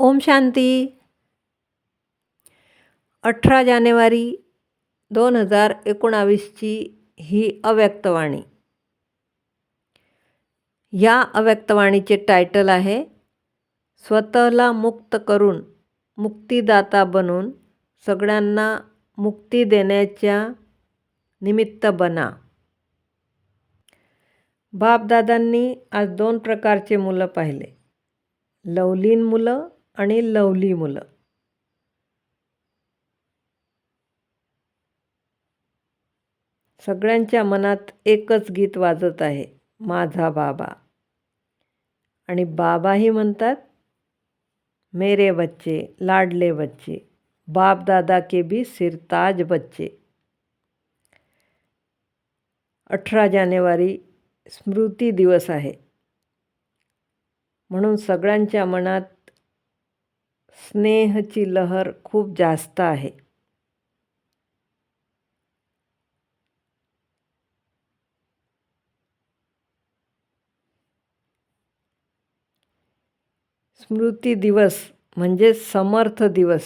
ओम शांती. अठरा जानेवारी दोन हजार एकोणावीसची ही अव्यक्तवाणी या अव्यक्तवाणीचे टायटल आहे स्वतःला मुक्त करून मुक्तिदाता बनून सगळ्यांना मुक्ती देण्याच्या निमित्त बना. बापदादांनी आज दोन प्रकारचे मुलं पाहिले. लवलीन मुलं आणि लवली मुलं. सगळ्यांच्या मनात एकच गीत वाजत आहे माझा बाबा. आणि बाबाही म्हणतात मेरे बच्चे लाडले बच्चे बाप दादा के भी सिरताज बच्चे. अठरा जानेवारी स्मृती दिवस आहे. म्हणून सगळ्यांच्या मनात स्नेहची लहर खूप जास्त आहे. स्मृती दिवस म्हणजे समर्थ दिवस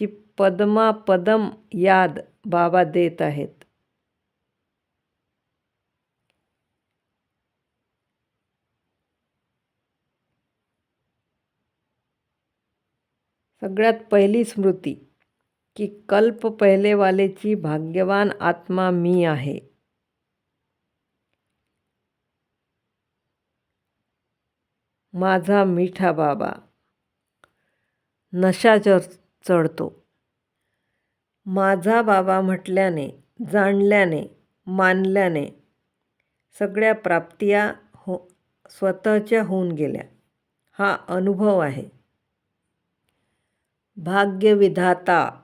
ची पद्मा पदम याद बाबा देत आहेत. सगळ्यात पहिली स्मृती की कल्प पहिलेवालेची भाग्यवान आत्मा मी आहे. माझा मिठा बाबा नशा चढ चढतो. माझा बाबा म्हटल्याने जाणल्याने मानल्याने सगळ्या प्राप्तिया हो स्वतःच्या होऊन गेल्या. हा अनुभव आहे. भाग्यविधाता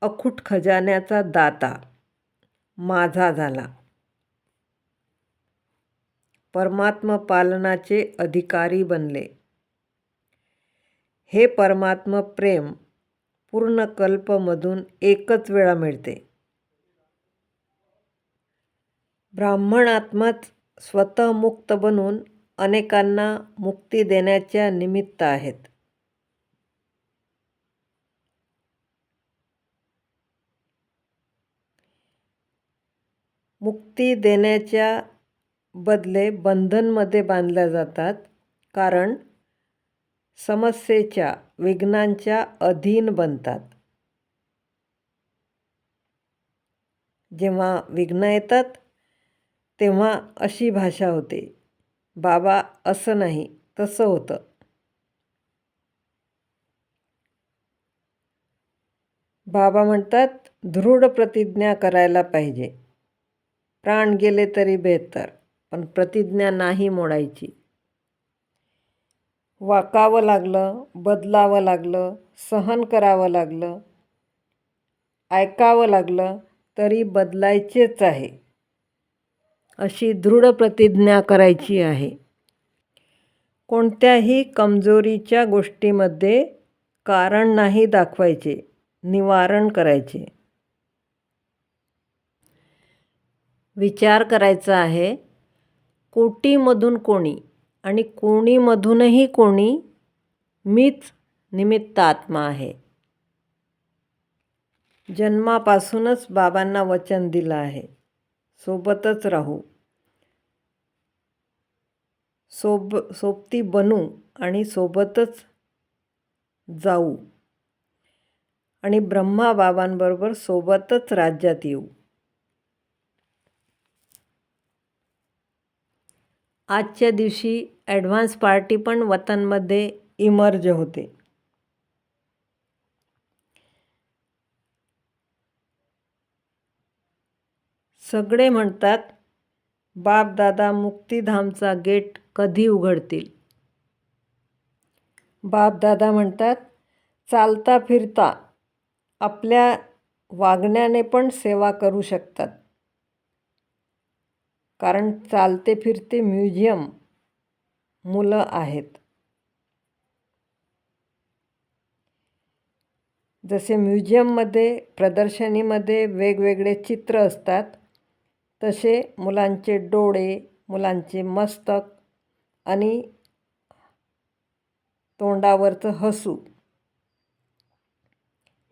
अखूट खजान्याचा दाता माझा झाला. परमात्म पालनाचे अधिकारी बनले. हे परमात्म प्रेम पूर्ण कल्पमधून एकच वेळा मिळते. ब्राह्मण आत्माच स्वतः मुक्त बनून अनेकांना मुक्ती देण्याच्या निमित्त आहेत. मुक्ती देण्याच्या बदले बंधनमध्ये बांधल्या जातात. कारण समस्येच्या विघ्नांच्या अधीन बनतात. जेव्हा विघ्न येतात तेव्हा अशी भाषा होते. बाबा असं नाही तसं होतं. बाबा म्हणतात दृढ प्रतिज्ञा करायला पाहिजे. प्राण गेले तरी बेहतर पण प्रतिज्ञा नाही मोडायची. वाकावं लागलं बदलावं लागलं सहन करावं लागलं ऐकावं लागलं तरी बदलायचेच आहे. अशी दृढ प्रतिज्ञा करायची आहे. कोणत्याही कमजोरीच्या गोष्टीमध्ये कारण नाही दाखवायचे निवारण करायचे. विचार करायचा आहे कोटीमधून कोणी आणि कोणीमधूनही कोणी मीच निमित्त आत्मा आहे. जन्मापासूनच बाबांना वचन दिलं आहे. सोबतच राहू. सोब सोबती बनू आणि सोबतच जाऊ. आणि ब्रह्मा बाबांबरोबर सोबतच राज्यात येऊ. आजच्या दिवशी ॲडव्हान्स पार्टी पण वतनमध्ये इमर्ज होते. सगळे म्हणतात बापदादा मुक्तिधामचा गेट कधी उघडतील? बापदादा म्हणतात चालता फिरता आपल्या वागण्याने पण सेवा करू शकतात. कारण चालते फिरते म्युझियम मुलं आहेत. जसे म्युझियममध्ये प्रदर्शनीमध्ये वेगवेगळे चित्र असतात तसे मुलांचे डोळे मुलांचे मस्तक आणि तोंडावरचं हसू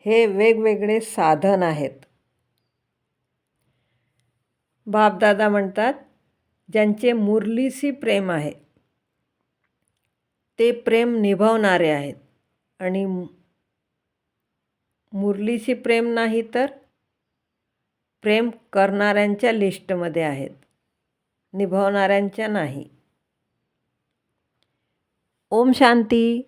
हे वेगवेगळे साधन आहेत. बापदादा म्हणतात ज्यांचे मुरलीसी प्रेम आहे ते प्रेम निभावणारे आहेत. आणि मुरलीशी प्रेम नाही तर प्रेम करणाऱ्यांच्या लिस्टमध्ये आहेत निभावणाऱ्यांच्या नाही. ओम शांती.